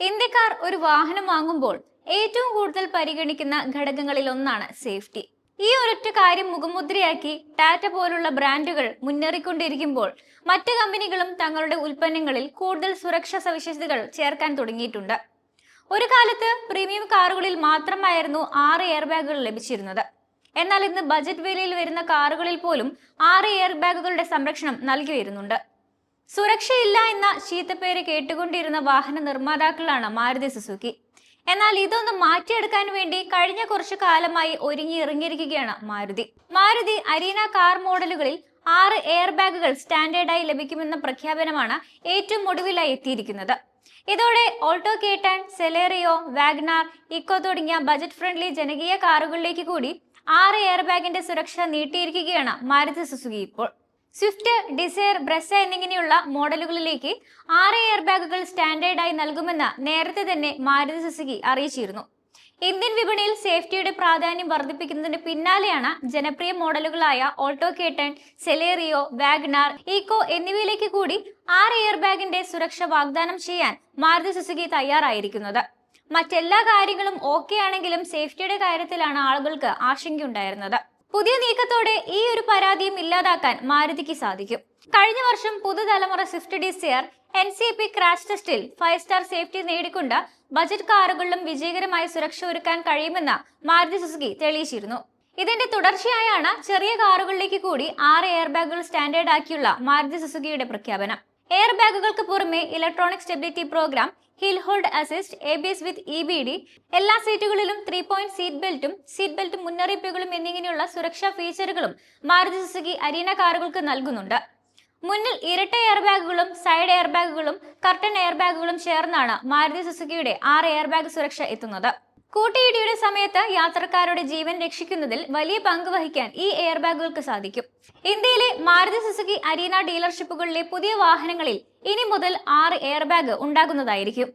ഇന്ത്യക്കാർ ഒരു വാഹനം വാങ്ങുമ്പോൾ ഏറ്റവും കൂടുതൽ പരിഗണിക്കുന്ന ഘടകങ്ങളിൽ ഒന്നാണ് സേഫ്റ്റി. ഈ ഒരൊറ്റ കാര്യം മുഖമുദ്രയാക്കി ടാറ്റ പോലുള്ള ബ്രാൻഡുകൾ മുന്നേറിക്കൊണ്ടിരിക്കുമ്പോൾ മറ്റ് കമ്പനികളും തങ്ങളുടെ ഉൽപ്പന്നങ്ങളിൽ കൂടുതൽ സുരക്ഷാ സവിശേഷതകൾ ചേർക്കാൻ തുടങ്ങിയിട്ടുണ്ട്. ഒരു കാലത്ത് പ്രീമിയം കാറുകളിൽ മാത്രമായിരുന്നു ആറ് എയർ ബാഗുകൾ ലഭിച്ചിരുന്നത്. എന്നാൽ ഇന്ന് ബജറ്റ് വിലയിൽ വരുന്ന കാറുകളിൽ പോലും ആറ് എയർ ബാഗുകളുടെ സംരക്ഷണം നൽകി വരുന്നുണ്ട്. സുരക്ഷയില്ല എന്ന ചീത്തപ്പേര് കേട്ടുകൊണ്ടിരുന്ന വാഹന നിർമ്മാതാക്കളാണ് മാരുതി സുസുക്കി. എന്നാൽ ഇതൊന്ന് മാറ്റിയെടുക്കാൻ വേണ്ടി കഴിഞ്ഞ കുറച്ചു കാലമായി ഒരുങ്ങി ഇറങ്ങിയിരിക്കുകയാണ് മാരുതി. മാരുതി അരീന കാർ മോഡലുകളിൽ ആറ് എയർ ബാഗുകൾ സ്റ്റാൻഡേർഡായി ലഭിക്കുമെന്ന പ്രഖ്യാപനമാണ് ഏറ്റവും ഒടുവിലായി എത്തിയിരിക്കുന്നത്. ഇതോടെ ഓൾട്ടോ കേട്ടൺ സെലേറിയോ വാഗ്നാർ ഇക്കോ തുടങ്ങിയ ബജറ്റ് ഫ്രണ്ട്ലി ജനകീയ കാറുകളിലേക്ക് കൂടി ആറ് എയർ ബാഗിന്റെ സുരക്ഷ നീട്ടിയിരിക്കുകയാണ് മാരുതി സുസുക്കി ഇപ്പോൾ. സ്വിഫ്റ്റ് ഡിസയർ ബ്രസ എന്നിങ്ങനെയുള്ള മോഡലുകളിലേക്ക് ആറ് എയർ ബാഗുകൾ സ്റ്റാൻഡേർഡായി നൽകുമെന്ന് നേരത്തെ തന്നെ മാരുതി സുസുക്കി അറിയിച്ചിരുന്നു. ഇന്ത്യൻ വിപണിയിൽ സേഫ്റ്റിയുടെ പ്രാധാന്യം വർദ്ധിപ്പിക്കുന്നതിന് പിന്നാലെയാണ് ജനപ്രിയ മോഡലുകളായ Alto K ten Celerio Wagon R Eeco എന്നിവയിലേക്ക് കൂടി ആറ് എയർ ബാഗിന്റെ സുരക്ഷ വാഗ്ദാനം ചെയ്യാൻ മാരുതി സുസുക്കി തയ്യാറായിരിക്കുന്നത്. മറ്റെല്ലാ കാര്യങ്ങളും ഓക്കെ ആണെങ്കിലും സേഫ്റ്റിയുടെ കാര്യത്തിലാണ് ആളുകൾക്ക് ആശങ്കയുണ്ടായിരുന്നത്. പുതിയ നീക്കത്തോടെ ഈ ഒരു പരാതിയും ഇല്ലാതാക്കാൻ മാരുതിക്ക് സാധിക്കും. കഴിഞ്ഞ വർഷം പുതുതലമുറ Swift Dzire N C P crash ടെസ്റ്റിൽ ഫൈവ് സ്റ്റാർ സേഫ്റ്റി നേടിക്കൊണ്ട് ബജറ്റ് കാറുകളിലും വിജയകരമായി സുരക്ഷ ഒരുക്കാൻ കഴിയുമെന്ന് മാരുതി സുസുക്കി തെളിയിച്ചിരുന്നു. ഇതിന്റെ തുടർച്ചയായാണ് ചെറിയ കാറുകളിലേക്ക് കൂടി ആറ് എയർ ബാഗുകൾ സ്റ്റാൻഡേർഡ് ആക്കിയുള്ള മാരുതി സുസുക്കിയുടെ പ്രഖ്യാപനം. എയർ ബാഗുകൾക്ക് പുറമെ electronic stability program hill hold assist A B S with E B D എല്ലാ സീറ്റുകളിലും ത്രീ പോയിന്റ് സീറ്റ് ബെൽറ്റും സീറ്റ് ബെൽറ്റ് മുന്നറിയിപ്പുകളും എന്നിങ്ങനെയുള്ള സുരക്ഷാ ഫീച്ചറുകളും മാരുതി സുസുക്കി അരീന കാറുകൾക്ക് നൽകുന്നുണ്ട്. മുന്നിൽ ഇരട്ട എയർ ബാഗുകളും സൈഡ് എയർ ബാഗുകളും കർട്ടൻ എയർ ബാഗുകളും ചേർന്നാണ് മാരുതി സുസുക്കിയുടെ ആറ് എയർ ബാഗ് സുരക്ഷ എത്തുന്നത്. കൂട്ടിയിടിയുടെ സമയത്ത് യാത്രക്കാരുടെ ജീവൻ രക്ഷിക്കുന്നതിൽ വലിയ പങ്ക് വഹിക്കാൻ ഈ എയർ ബാഗുകൾക്ക് സാധിക്കും. ഇന്ത്യയിലെ മാരുതി സുസുക്കി അരീന ഡീലർഷിപ്പുകളിലെ പുതിയ വാഹനങ്ങളിൽ ഇനി മുതൽ ആറ് എയർ ബാഗ് ഉണ്ടാകുന്നതായിരിക്കും